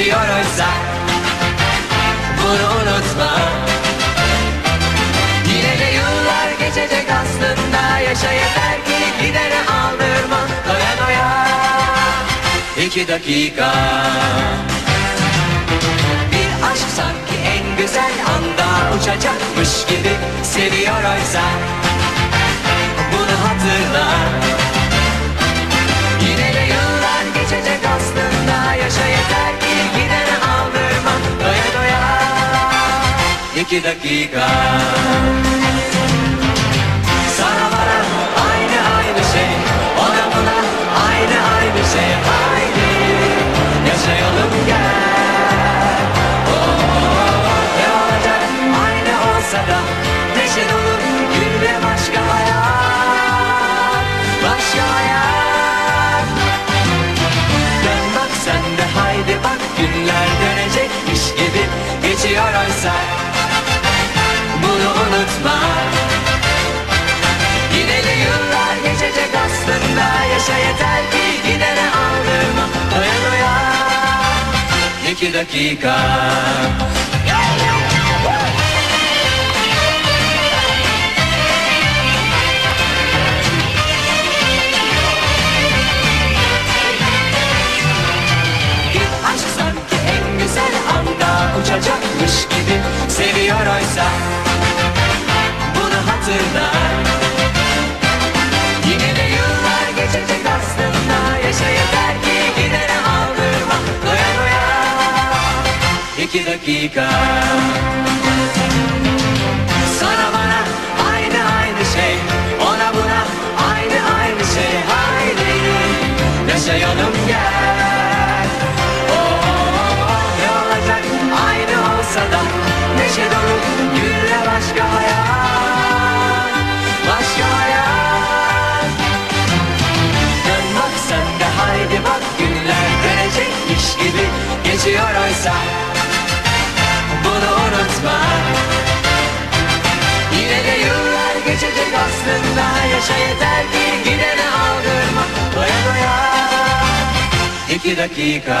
geçiyor oysa Bunu unutma. Yine de yıllar geçecek aslında Yaşa yeter ki gidene aldırma. Doya doya İki dakika. Bir aşk sanki en güzel anda Uçacakmış gibi seviyor oysa Bunu hatırla İki dakika. Sana bana aynı aynı şey Ona buna aynı aynı şey. Haydi yaşayalım gel. Oh, Ne olacak aynı olsa da Neşe günle başka hayat Başka hayat. Dön bak haydi bak Günler dönecekmiş gibi Geçiyor oysa unutma. Yine de yıllar geçecek aslında Yaşa yeter ki gidene aldırma. Doya doya İki dakika Bunu hatırla Yine de yıllar geçecek aslında. Yaşa yeter ki gidene aldırma. Doya doya. İki dakika haydi bak günler dönecekmiş gibi Geçiyor oysa. Bunu unutma. Yine de yıllar geçecek aslında. Yaşa yeter ki gidene aldırma. Doya doya. İki dakika